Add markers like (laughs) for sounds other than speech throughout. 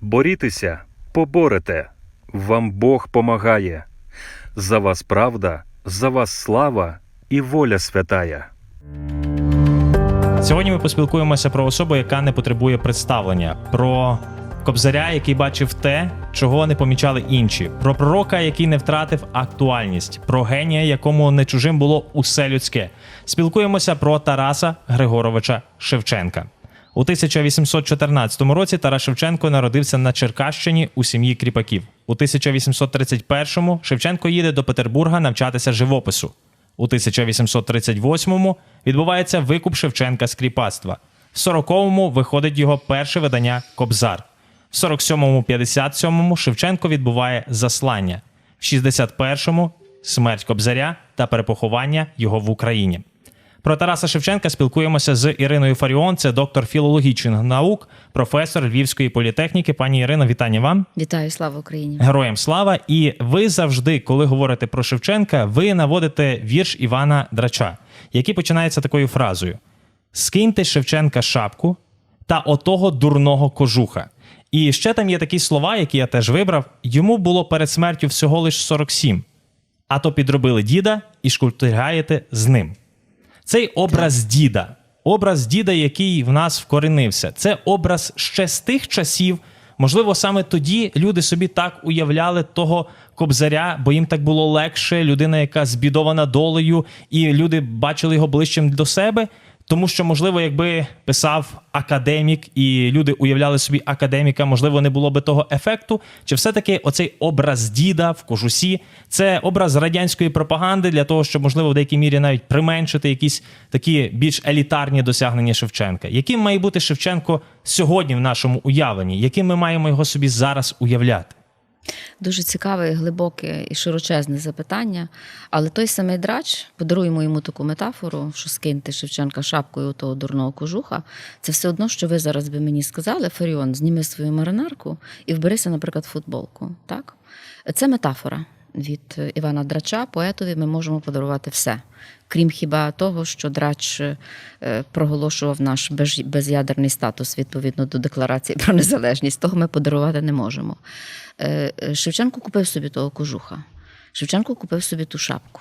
Борітеся, поборете. Вам Бог помагає. За вас правда, за вас слава і воля святая. Сьогодні ми поспілкуємося про особу, яка не потребує представлення, про кобзаря, який бачив те, чого не помічали інші, про пророка, який не втратив актуальність, про генія, якому не чужим було усе людське. Спілкуємося про Тараса Григоровича Шевченка. У 1814 році Тарас Шевченко народився на Черкащині у сім'ї кріпаків. У 1831-му Шевченко їде до Петербурга навчатися живопису. У 1838-му відбувається викуп Шевченка з кріпацтва. В 40-му виходить його перше видання Кобзар. В 47-му, 57-му Шевченко відбуває заслання. В 61-му смерть Кобзаря та перепоховання його в Україні. Про Тараса Шевченка спілкуємося з Іриною Фаріон, це доктор філологічних наук, професор Львівської політехніки. Пані Ірино, вітання вам. Вітаю, слава Україні! Героям слава! І ви завжди, коли говорите про Шевченка, ви наводите вірш Івана Драча, який починається такою фразою: Скиньте Шевченка шапку та отого дурного кожуха. І ще там є такі слова, які я теж вибрав. Йому було перед смертю всього лиш 47. А то підробили діда і шкультигаєте з ним. Цей образ діда, образ діда, який в нас вкоренився, це образ ще з тих часів. Можливо, саме тоді люди собі так уявляли того кобзаря, бо їм так було легше, людина, яка збідована долею, і люди бачили його ближчим до себе. Тому що, можливо, якби писав академік, і люди уявляли собі академіка, можливо, не було би того ефекту. Чи все-таки оцей образ діда в кожусі це образ радянської пропаганди для того, щоб, можливо, в деякій мірі навіть применшити якісь такі більш елітарні досягнення Шевченка? Яким має бути Шевченко сьогодні в нашому уявленні? Яким ми маємо його собі зараз уявляти? Дуже цікаве, глибоке і широчезне запитання. Але той самий драч, подаруємо йому таку метафору, що скиньте Шевченка шапкою того дурного кожуха. Це все одно, що ви зараз би мені сказали, Фаріон, зніми свою маринарку і вберися, наприклад, футболку. Так? Це метафора. Від Івана Драча, поетові, ми можемо подарувати все. Крім хіба того, що драч е, проголошував наш без- безядерний статус відповідно до декларації про незалежність, того ми подарувати не можемо. Е, е, Шевченко купив собі того кожуха. Шевченко купив собі ту шапку.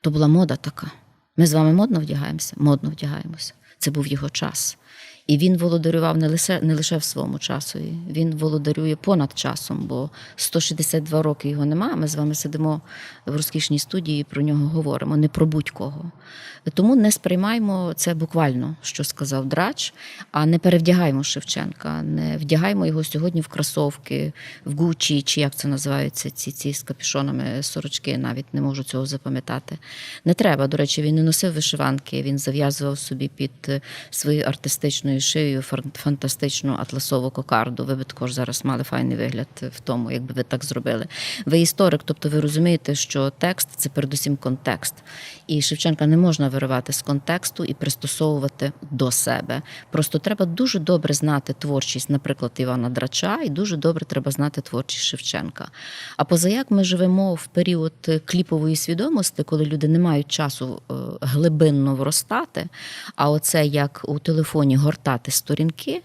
То була мода така. Ми з вами модно вдягаємося, модно вдягаємося. Це був його час. І він володарював не лише, не лише в своєму часові, він володарює понад часом, бо 162 роки його немає. Ми з вами сидимо в розкішній студії про нього говоримо, не про будь-кого. Тому не сприймаємо це буквально, що сказав Драч, а не перевдягаємо Шевченка, не вдягаємо його сьогодні в кросовки, в Гучі, чи як це називаються, ці, ці з капюшонами сорочки, навіть не можу цього запам'ятати. Не треба. До речі, він не носив вишиванки, він зав'язував собі під своєю артистичною шиєю фан- фантастичну атласову кокарду. Ви би також зараз мали файний вигляд в тому, якби ви так зробили. Ви історик, тобто ви розумієте, що текст це передусім контекст. І Шевченка не можна виривати з контексту і пристосовувати до себе. Просто треба дуже добре знати творчість, наприклад, Івана Драча, і дуже добре треба знати творчість Шевченка. А позаяк ми живемо в період кліпової свідомості, коли люди не мають часу е, глибинно вростати, а оце як у телефоні гортати сторінки,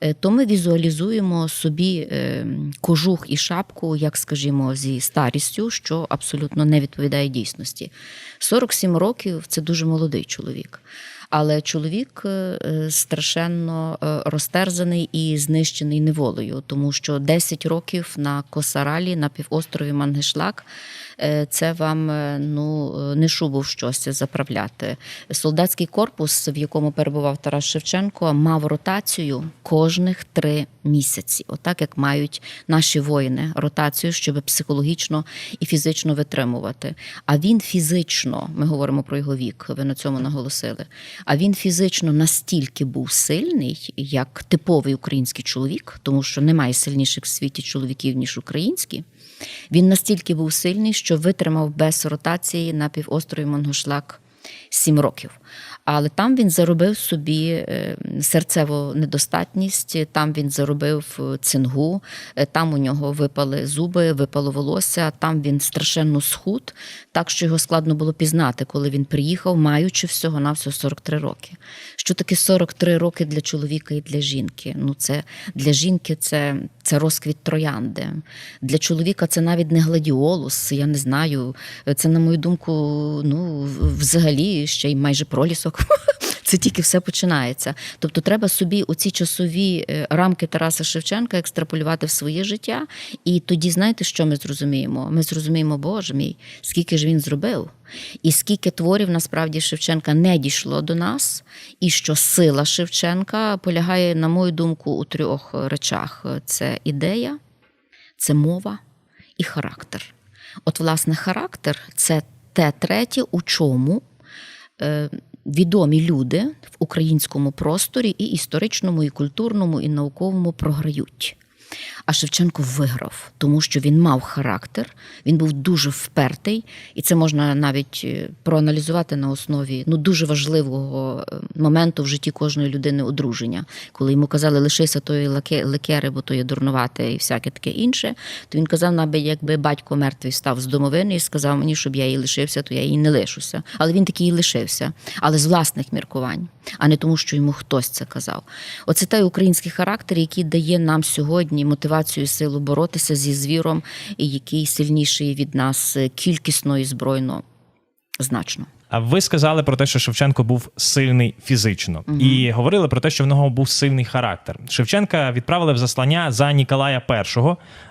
е, то ми візуалізуємо собі е, кожух і шапку, як скажімо, зі старістю, що абсолютно не відповідає дійсності. 47 років це дуже молодий чоловік. Але чоловік е, страшенно розтерзаний і знищений неволею, тому що 10 років на Косаралі, на півострові Мангешлак, це вам е, ну е, не шубу в щось заправляти. Солдатський корпус, в якому перебував Тарас Шевченко, мав ротацію кожних три місяці, отак як мають наші воїни ротацію, щоб психологічно і фізично витримувати. А він фізично, ми говоримо про його вік, ви на цьому наголосили. А він фізично настільки був сильний, як типовий український чоловік, тому що немає сильніших в світі чоловіків, ніж українські. Він настільки був сильний, що витримав без ротації на півострові Монгошлак сім років. Але там він заробив собі е, серцеву недостатність, там він заробив е, цингу, е, там у нього випали зуби, випало волосся, там він страшенно схуд, так що його складно було пізнати, коли він приїхав, маючи всього на всього 43 роки. Що таке 43 роки для чоловіка і для жінки? Ну, це для жінки це, це розквіт троянди. Для чоловіка це навіть не гладіолус, я не знаю. Це, на мою думку, ну, взагалі ще й майже пролісок. (laughs) Це тільки все починається. Тобто, треба собі оці часові е, рамки Тараса Шевченка екстраполювати в своє життя. І тоді, знаєте, що ми зрозуміємо? Ми зрозуміємо, Боже мій, скільки ж він зробив, і скільки творів насправді Шевченка не дійшло до нас, і що сила Шевченка полягає, на мою думку, у трьох речах: це ідея, це мова і характер. От, власне, характер це те третє, у чому е, відомі люди в українському просторі і історичному, і культурному, і науковому програють. А Шевченко виграв, тому що він мав характер, він був дуже впертий, і це можна навіть е, проаналізувати на основі ну дуже важливого е, моменту в житті кожної людини одруження. Коли йому казали лишися тої лекери, бо то є дурнувате і всяке таке інше. То він казав, наби якби батько мертвий став з домовини і сказав мені, щоб я її лишився, то я її не лишуся. Але він таки і лишився, але з власних міркувань, а не тому, що йому хтось це казав. Оце той український характер, який дає нам сьогодні мотивацію і силу боротися зі звіром, який сильніший від нас е, кількісно і збройно значно. А ви сказали про те, що Шевченко був сильний фізично, і говорили про те, що в нього був сильний характер. Шевченка відправили в заслання за Ніколая І,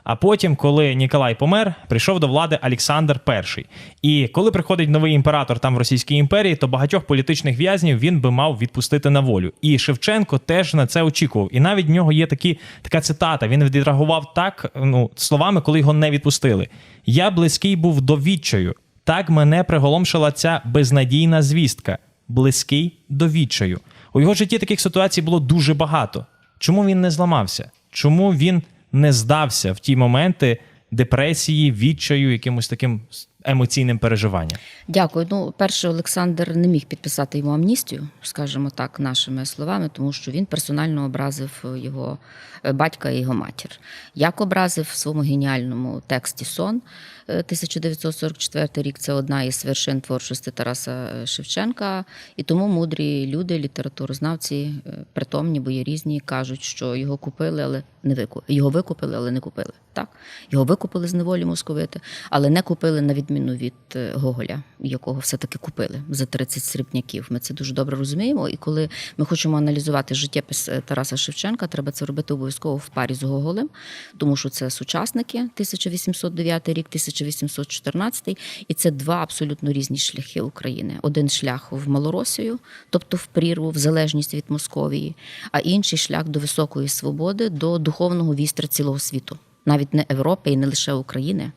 а потім, коли Ніколай помер, прийшов до влади Олександр І. І коли приходить новий імператор там в Російській імперії, то багатьох політичних в'язнів він би мав відпустити на волю. І Шевченко теж на це очікував. І навіть в нього є такі, така цитата. Він відреагував так ну, словами, коли його не відпустили. Я близький був до відчаю. Так мене приголомшила ця безнадійна звістка, близький до відчаю. У його житті таких ситуацій було дуже багато. Чому він не зламався? Чому він не здався в ті моменти депресії, відчаю, якимось таким емоційним переживанням? Дякую. Ну, перше, Олександр не міг підписати йому амністію, скажімо так, нашими словами, тому що він персонально образив його е, батька і його матір. Як образив в своєму геніальному тексті Сон е, 1944 рік. Це одна із вершин творчості Тараса е, Шевченка. І тому мудрі люди, літературознавці, е, притомні, бо є різні, кажуть, що його купили, але не викупили. Його викупили, але не купили. Так? Його викупили з неволі московити, але не купили на відміну від е, Гоголя, якого все-таки купили за 30 срібняків. Ми це дуже добре розуміємо. І коли ми хочемо аналізувати життєпис е, Тараса Шевченка, треба це робити обов'язково в парі з Гоголем, тому що це сучасники 1809 рік, 1814, і це два абсолютно різні шляхи України. Один шлях в Малоросію, тобто в прірву, в залежність від Московії, а інший шлях до високої свободи, до духовного вістра цілого світу, навіть не Європи і не лише України,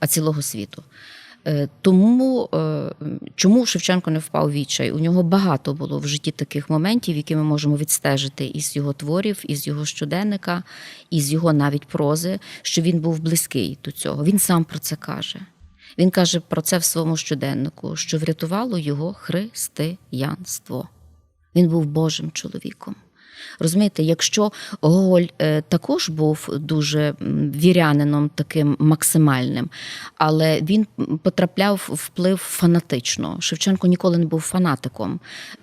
а цілого світу. Е, Тому е, чому Шевченко не впав відчай? У нього багато було в житті таких моментів, які ми можемо відстежити із його творів, із його щоденника, із його навіть прози, що він був близький до цього. Він сам про це каже. Він каже про це в своєму щоденнику, що врятувало його християнство. Він був Божим чоловіком. Розумієте, якщо Гоголь е, також був дуже вірянином таким максимальним, але він потрапляв вплив фанатично. Шевченко ніколи не був фанатиком.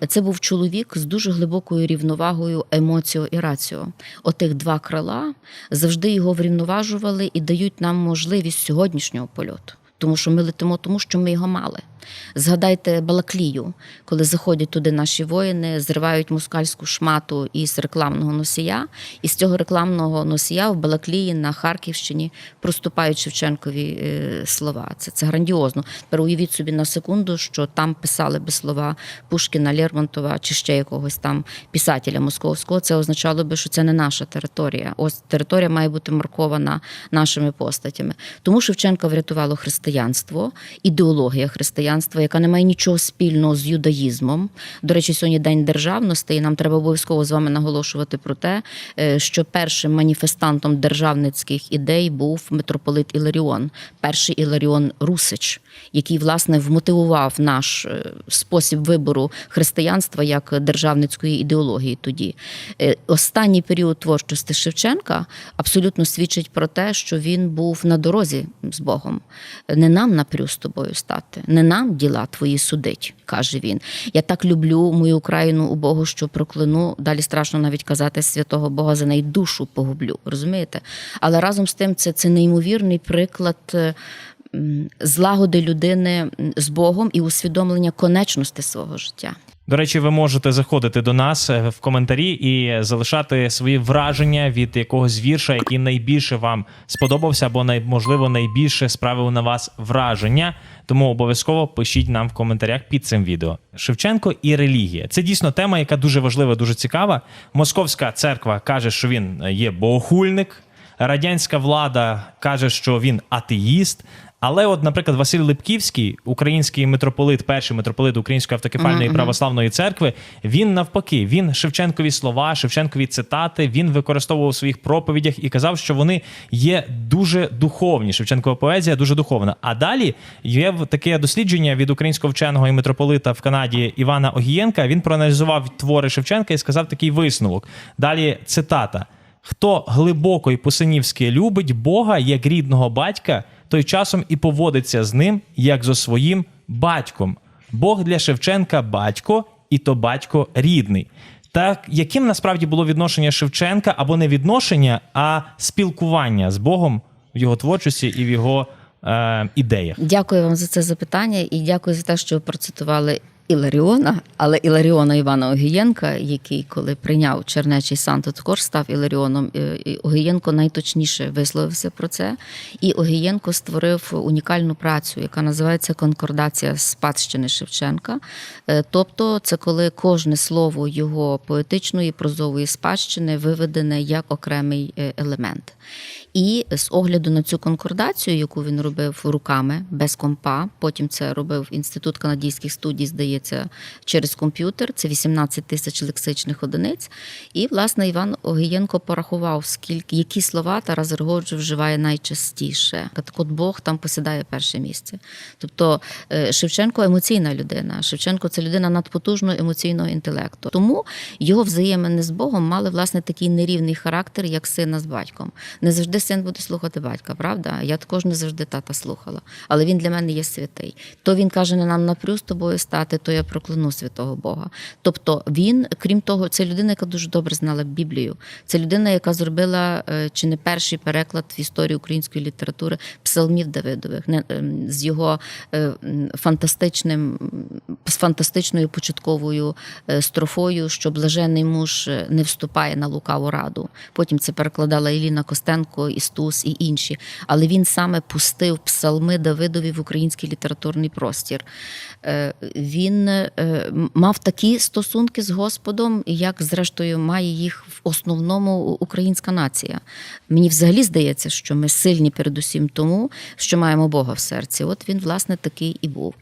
Це був чоловік з дуже глибокою рівновагою емоціо і раціо. Отих два крила завжди його врівноважували і дають нам можливість сьогоднішнього польоту. Тому що ми летимо, тому що ми його мали. Згадайте Балаклію, коли заходять туди наші воїни, зривають москальську шмату із рекламного носія, і з цього рекламного носія в Балаклії на Харківщині проступають Шевченкові е, слова. Це, це грандіозно. Тепер уявіть собі на секунду, що там писали би слова Пушкіна, Лермонтова чи ще якогось там писателя московського. Це означало би, що це не наша територія. Ось територія має бути маркована нашими постатями. Тому Шевченка врятувало християнство, ідеологія християнства. Християнства, яка не має нічого спільного з юдаїзмом. До речі, сьогодні день державності, і нам треба обов'язково з вами наголошувати про те, е, що першим маніфестантом державницьких ідей був митрополит Іларіон, перший Іларіон Русич, який власне вмотивував наш е, спосіб вибору християнства як державницької ідеології. Тоді Е, останній період творчості Шевченка абсолютно свідчить про те, що він був на дорозі з Богом. Не нам напрю з тобою стати, не нам діла твої судить, каже він. Я так люблю мою Україну у Богу, що прокляну. Далі страшно навіть казати святого Бога за неї душу погублю. Розумієте? Але разом з тим це, це неймовірний приклад. е, Злагоди людини з Богом і усвідомлення конечності свого життя. До речі, ви можете заходити до нас е, в коментарі і залишати свої враження від якогось вірша, який найбільше вам сподобався, або можливо найбільше справив на вас враження. Тому обов'язково пишіть нам в коментарях під цим відео. Шевченко і релігія. Це дійсно тема, яка дуже важлива, дуже цікава. Московська церква каже, що він є богохульник. Радянська влада каже, що він атеїст. Але, от, наприклад, Василь Липківський, український митрополит, перший митрополит Української автокефальної православної церкви, він навпаки, він Шевченкові слова, Шевченкові цитати, він використовував у своїх проповідях і казав, що вони є дуже духовні. Шевченкова поезія дуже духовна. А далі є в- таке дослідження від українського вченого і митрополита в Канаді Івана Огієнка. Він проаналізував твори Шевченка і сказав такий висновок. Далі цитата. Хто глибоко і по-синівськи любить Бога як рідного батька, той часом і поводиться з ним як зо своїм батьком. Бог для Шевченка батько, і то батько рідний. Так, яким насправді було відношення Шевченка або не відношення, а спілкування з Богом в його творчості і в його е, ідеях? Дякую вам за це запитання і дякую за те, що ви процитували Іларіона, але Іларіона Івана Огієнка, який, коли прийняв Чернечий сан, то також став Іларіоном. Е, Огієнко найточніше висловився про це. І Огієнко створив унікальну працю, яка називається Конкордація спадщини Шевченка. Е, Тобто, це коли кожне слово його поетичної прозової спадщини виведене як окремий е, елемент. І з огляду на цю конкордацію, яку він робив руками без компа, потім це робив інститут канадійських студій, здається, через комп'ютер. Це 18 тисяч лексичних одиниць. І власне Іван Огієнко порахував, скільки які слова Тарас Григорович вживає найчастіше. Так от Бог там посідає перше місце. Тобто е, Шевченко емоційна людина. Шевченко це людина надпотужного емоційного інтелекту. Тому його взаємини з Богом мали власне такий нерівний характер, як сина з батьком. Не завжди син буде слухати батька, правда? Я також не завжди тата слухала. Але він для мене є святий. То він каже, не нам напрю з тобою стати, то я прокляну святого Бога. Тобто він, крім того, це людина, яка дуже добре знала Біблію. Це людина, яка зробила е, чи не перший переклад в історії української літератури псалмів Давидових, ем, з його е, фантастичним з фантастичною початковою е, строфою, що блажений муж е, не вступає на лукаву раду. Потім це перекладала Еліна Костенко, Істус і інші. Але він саме пустив псалми Давидові в український літературний простір. Він мав такі стосунки з Господом, як зрештою має їх в основному українська нація. Мені взагалі здається, що ми сильні передусім тому, що маємо Бога в серці. От він, власне, такий і був.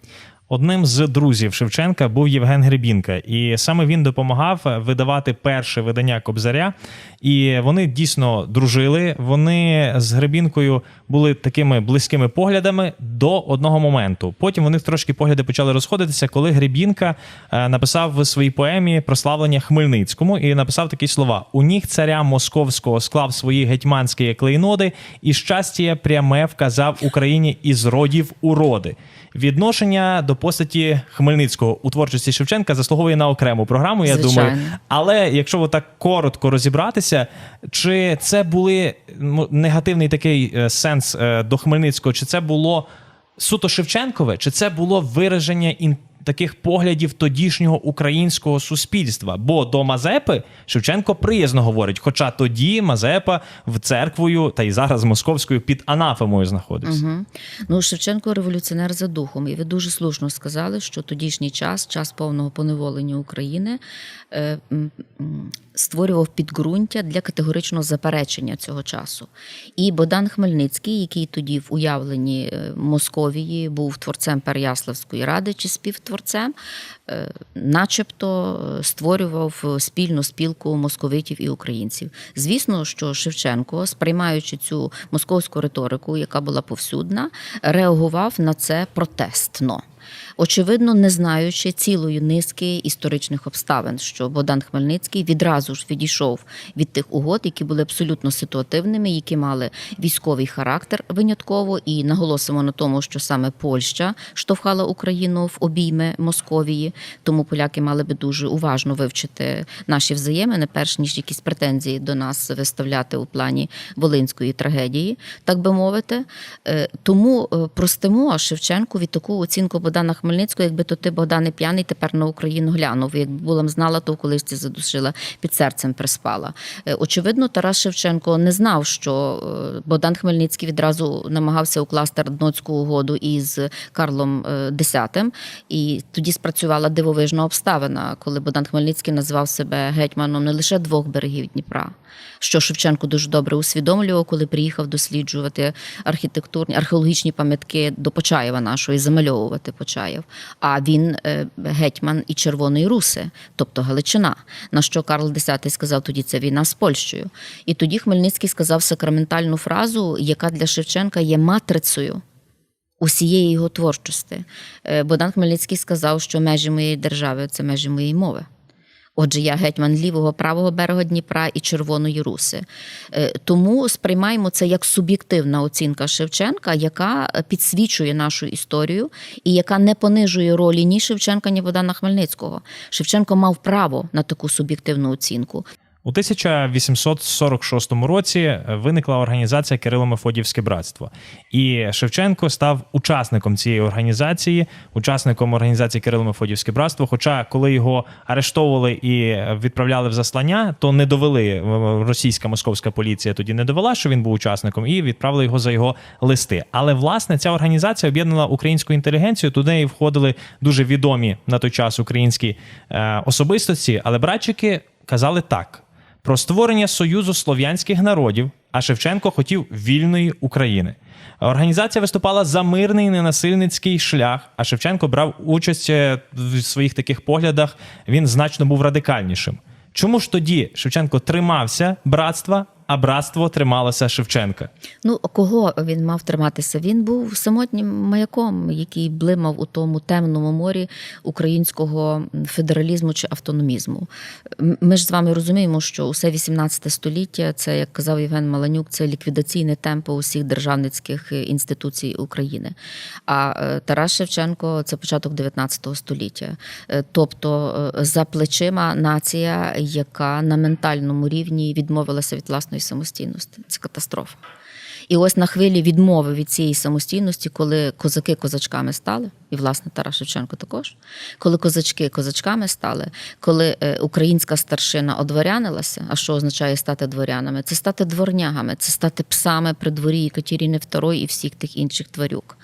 Одним з друзів Шевченка був Євген Гребінка, і саме він допомагав видавати перше видання Кобзаря. І вони дійсно дружили. Вони з Гребінкою були такими близькими поглядами до одного моменту. Потім них трошки погляди почали розходитися, коли Гребінка е, написав в своїй поемі прославлення Хмельницькому і написав такі слова: у ніг царя московського склав свої гетьманські клейноди, і щастя пряме вказав Україні із родів уроди. Відношення до постаті Хмельницького у творчості Шевченка заслуговує на окрему програму. Я Звичайно. думаю, але якщо так коротко розібратися, чи це були негативний такий е, сенс е, до Хмельницького, чи це було суто Шевченкове, чи це було вираження ін... таких поглядів тодішнього українського суспільства? Бо до Мазепи Шевченко приязно говорить, хоча тоді Мазепа в церквою та й зараз московською під анафемою знаходився. Угу. Ну, Шевченко революціонер за духом, і ви дуже слушно сказали, що тодішній час, час повного поневолення України, е, створював підґрунтя для категоричного заперечення цього часу. І Богдан Хмельницький, який тоді в уявленні е, Московії був творцем Переяславської ради чи співтворцем, е, начебто е, створював спільну спілку московитів і українців. Звісно, що Шевченко, сприймаючи цю московську риторику, яка була повсюдна, реагував на це протестно. Очевидно, не знаючи цілої низки історичних обставин, що Богдан Хмельницький відразу ж відійшов від тих угод, які були абсолютно ситуативними, які мали військовий характер винятково, і наголосимо на тому, що саме Польща штовхала Україну в обійми Московії, тому поляки мали би дуже уважно вивчити наші взаємини, перш ніж якісь претензії до нас виставляти у плані волинської трагедії, так би мовити. Е, Тому е, простимо Шевченку від таку оцінку Богдана Хмельницького, якби то ти Богдане п'яний тепер на Україну глянув. Якби була б знала, то колись ти задушила під серцем приспала. Е, Очевидно, Тарас Шевченко не знав, що е, Богдан Хмельницький відразу намагався укласти Радноцьку угоду із Карлом е, X, і тоді спрацювала дивовижна обставина, коли Богдан Хмельницький назвав себе гетьманом не лише двох берегів Дніпра, що Шевченко дуже добре усвідомлював, коли приїхав досліджувати архітектурні археологічні пам'ятки до Почаєва нашого замальовувати Почаєв. А він е, гетьман і Червоної Руси, тобто Галичина. На що Карл X сказав тоді це війна з Польщею. І тоді Хмельницький сказав сакраментальну фразу, яка для Шевченка є матрицею. Усієї його творчості. Е, Богдан Хмельницький сказав, що межі моєї держави це межі моєї мови. Отже, я гетьман лівого правого берега Дніпра і Червоної Руси. Е, Тому сприймаємо це як суб'єктивна оцінка Шевченка, яка підсвічує нашу історію і яка не понижує ролі ні Шевченка, ні Богдана Хмельницького. Шевченко мав право на таку суб'єктивну оцінку. У 1846 році виникла організація Кирило-Мефодіївське братство, і Шевченко став учасником цієї організації, учасником організації Кирило-Мефодіївське братство. Хоча, коли його арештовували і відправляли в заслання, то не довели е, російська московська поліція тоді не довела, що він був учасником, і відправили його за його листи. Але власне ця організація об'єднала українську інтелігенцію. Туди входили дуже відомі на той час українські е, особистості, але братчики казали так про створення союзу слов'янських народів, а Шевченко хотів вільної України. Організація виступала за мирний ненасильницький шлях, а Шевченко брав участь е, в своїх таких поглядах. Він значно був радикальнішим. Чому ж тоді Шевченко тримався братства, а братство трималося Шевченка? Ну, кого він мав триматися? Він був самотнім маяком, який блимав у тому темному морі українського федералізму чи автономізму. Ми ж з вами розуміємо, що усе 18 століття це, як казав Євген Маланюк, це ліквідаційне темпо усіх державницьких інституцій України. А е, Тарас Шевченко це початок 19 століття. Е, Тобто е, за плечима нація, яка на ментальному рівні відмовилася від власної самостійності. Це катастрофа. І ось на хвилі відмови від цієї самостійності, коли козаки козачками стали, і власне Тарас Шевченко також, коли козачки козачками стали, коли е, українська старшина одворянилася, а що означає стати дворянами? Це стати дворнягами, це стати псами при дворі Екатерини II і всіх тих інших тварюк.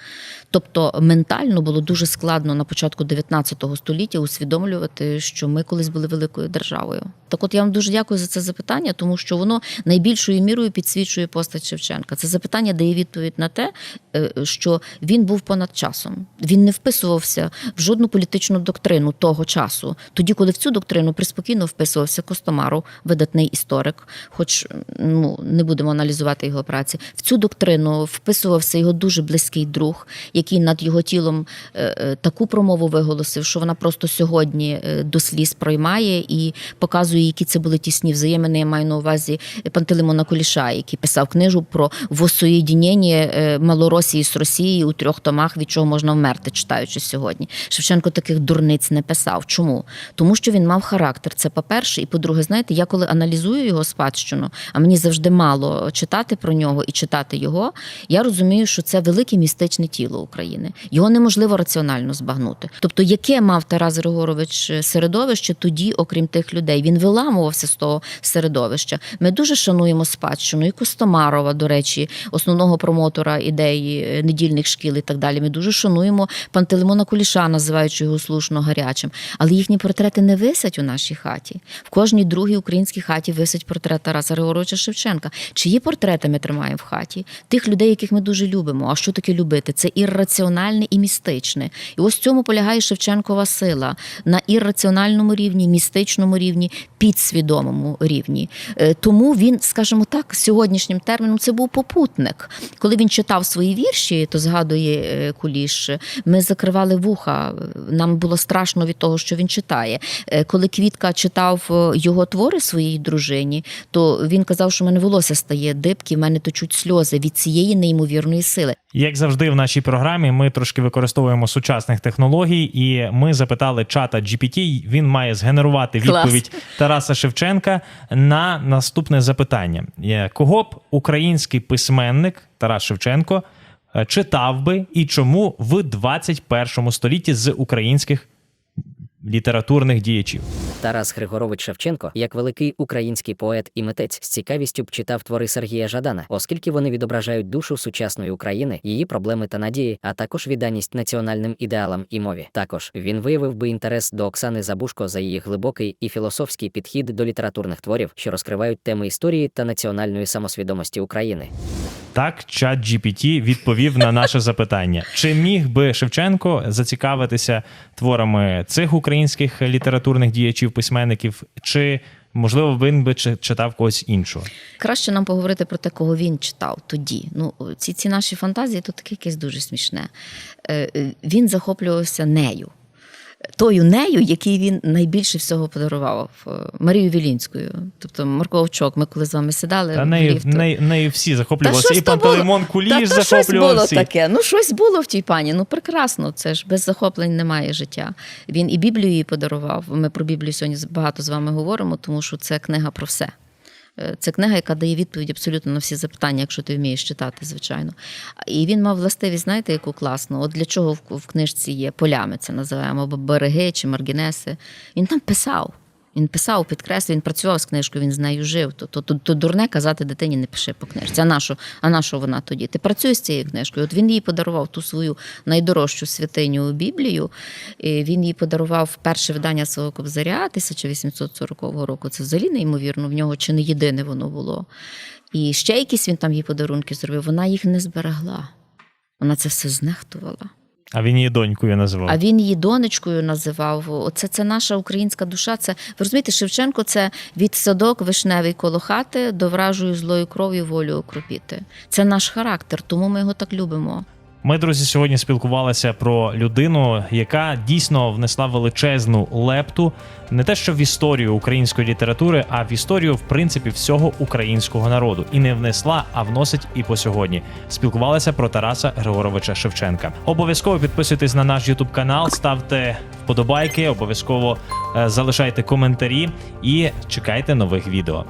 Тобто ментально було дуже складно на початку 19 століття усвідомлювати, що ми колись були великою державою. Так, от я вам дуже дякую за це запитання, тому що воно найбільшою мірою підсвічує постать Шевченка. Це запитання дає відповідь на те, е, що він був понад часом. Він не вписувався в жодну політичну доктрину того часу. Тоді, коли в цю доктрину приспокійно вписувався Костомаров, видатний історик, хоч ну не будемо аналізувати його праці. В цю доктрину вписувався його дуже близький друг, який над його тілом е, е, таку промову виголосив, що вона просто сьогодні е, до сліз проймає і показує, які це були тісні взаємини. Я маю на увазі Пантелеймона Куліша, який писав книжу про воссоєдінення е, Малоросії з Росією у трьох томах, від чого можна вмерти, читаючи сьогодні. Шевченко таких дурниць не писав. Чому? Тому що він мав характер. Це по-перше, і по-друге, знаєте, я коли аналізую його спадщину, а мені завжди мало читати про нього і читати його. Я розумію, що це велике містичне тіло України. Його неможливо раціонально збагнути. Тобто, яке мав Тарас Григорович середовище тоді, окрім тих людей, він виламувався з того середовища. Ми дуже шануємо спадщину і Костомарова, до речі, основного промотора ідеї недільних шкіл і так далі. Ми дуже шануємо Пантелеймона Куліша, називаючи його слушно гарячим. Але їхні портрети не висять у нашій хаті. В кожній другій українській хаті висить портрет Тараса Григоровича Шевченка. Чиї портрети ми тримаємо в хаті? Тих людей, яких ми дуже любимо. А що таке любити? Це ірраціональне і містичне. І ось в цьому полягає Шевченкова сила на ірраціональному рівні, містичному рівні, підсвідомому рівні. Е, Тому він, скажімо так, сьогоднішнім терміном це був попутник. Коли він читав свої вірші, то згадує е, Куліш, ми закривали вуха. Нам було страшно від того, що він читає. Е, Коли Квітка читав е, його твори своїй дружині, то він казав, що в мене волосся стає дибки, в мене точуть сльози від цієї неймовірної сили. Як завжди, в нашій програмі ми трошки використовуємо сучасних технологій, і ми запитали чата GPT, Він має згенерувати Клас. відповідь Тараса Шевченка на наступне запитання: Е, кого б український письменник Тарас Шевченко читав би і чому в 21 столітті з українських літературних діячів? Тарас Григорович Шевченко, як великий український поет і митець, з цікавістю б читав твори Сергія Жадана, оскільки вони відображають душу сучасної України, її проблеми та надії, а також відданість національним ідеалам і мові. Також він виявив би інтерес до Оксани Забушко за її глибокий і філософський підхід до літературних творів, що розкривають теми історії та національної самосвідомості України. Так, чат GPT відповів на наше запитання: чи міг би Шевченко зацікавитися творами цих українських літературних діячів, письменників, чи можливо він би чи- читав когось іншого? Краще нам поговорити про те, кого він читав тоді. Ну, ці, ці наші фантазії то таке якесь дуже смішне. Е, е, Він захоплювався нею. Тою нею, який він найбільше всього подарував е, Марію Вілінською. Тобто Марко Овчок, ми коли з вами сідали. Та в нею, нею, нею всі захоплювалися. І Пантелеймон. Куліш Та то щось було таке. Ну, щось було в тій пані. Ну, прекрасно, це ж без захоплень немає життя. Він і Біблію їй подарував. Ми про Біблію сьогодні багато з вами говоримо, тому що це книга про все. Е, Це книга, яка дає відповідь абсолютно на всі запитання, якщо ти вмієш читати, звичайно. І він мав властивість, знаєте, яку класну. От для чого в, в книжці є полями, це називаємо або береги чи маргінеси. Він там писав. Він писав, підкреслював, він працював з книжкою, він з нею жив. То, то, то, то дурне казати дитині не пиши по книжці. А на що? А на що вона тоді? Ти працюєш з цією книжкою. От він їй подарував ту свою найдорожчу святиню Біблію. І він їй подарував перше видання свого кобзаря 1840 року. Це взагалі неймовірно. В нього чи не єдине воно було. І ще якісь він там їй подарунки зробив. Вона їх не зберегла. Вона це все знехтувала. А він її донькою називав. А він її донечкою називав. Оце це наша українська душа. Це ви розумієте, Шевченко це від садок вишневий коло хати до вражою злою кров'ю волю окропіти. Це наш характер, тому ми його так любимо. Ми, друзі, сьогодні спілкувалися про людину, яка дійсно внесла величезну лепту не те, що в історію української літератури, а в історію, в принципі, всього українського народу. І не внесла, а вносить і по сьогодні. Спілкувалися про Тараса Григоровича Шевченка. Обов'язково підписуйтесь на наш Ютуб канал, ставте вподобайки, обов'язково е, залишайте коментарі і чекайте нових відео.